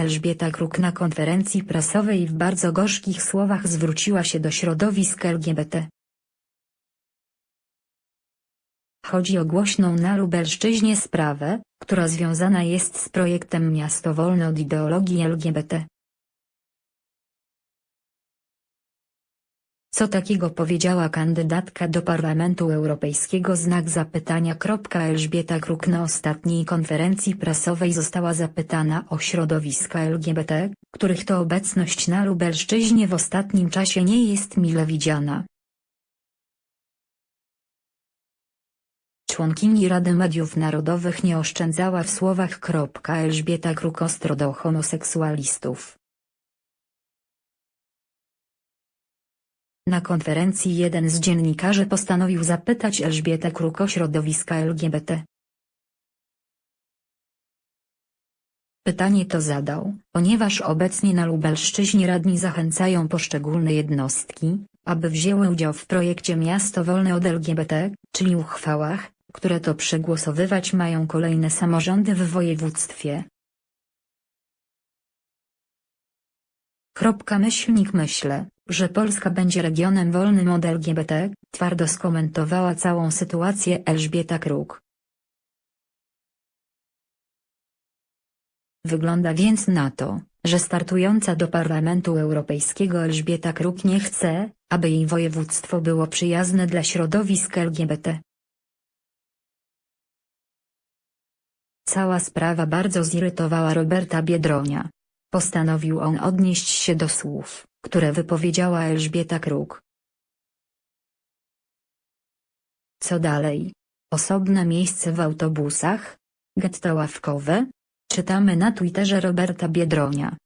Elżbieta Kruk na konferencji prasowej w bardzo gorzkich słowach zwróciła się do środowisk LGBT. Chodzi o głośną na Lubelszczyźnie sprawę, która związana jest z projektem Miasto Wolne od ideologii LGBT. Co takiego powiedziała kandydatka do Parlamentu Europejskiego znak zapytania. Elżbieta Kruk na ostatniej konferencji prasowej została zapytana o środowiska LGBT, których to obecność na Lubelszczyźnie w ostatnim czasie nie jest mile widziana. Członkini Rady Mediów Narodowych nie oszczędzała w słowach. Elżbieta Kruk ostro do homoseksualistów. Na konferencji jeden z dziennikarzy postanowił zapytać Elżbietę Kruk o środowiska LGBT. Pytanie to zadał, ponieważ obecnie na Lubelszczyźnie radni zachęcają poszczególne jednostki, aby wzięły udział w projekcie Miasto Wolne od LGBT, czyli uchwałach, które to przegłosowywać mają kolejne samorządy w województwie. Kropka myślnik myślę, że Polska będzie regionem wolnym od LGBT, twardo skomentowała całą sytuację Elżbieta Kruk. Wygląda więc na to, że startująca do Parlamentu Europejskiego Elżbieta Kruk nie chce, aby jej województwo było przyjazne dla środowisk LGBT. Cała sprawa bardzo zirytowała Roberta Biedronia. Postanowił on odnieść się do słów, które wypowiedziała Elżbieta Kruk. Co dalej? Osobne miejsce w autobusach? Getto ławkowe? Czytamy na Twitterze Roberta Biedronia.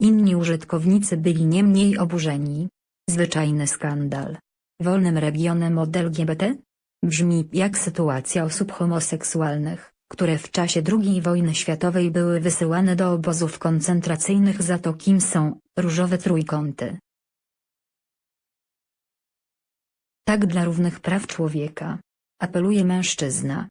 Inni użytkownicy byli nie mniej oburzeni. Zwyczajny skandal. Wolnym regionem od LGBT? Brzmi jak sytuacja osób homoseksualnych, które w czasie II wojny światowej były wysyłane do obozów koncentracyjnych za to kim są, różowe trójkąty. Tak dla równych praw człowieka. Apeluje mężczyzna.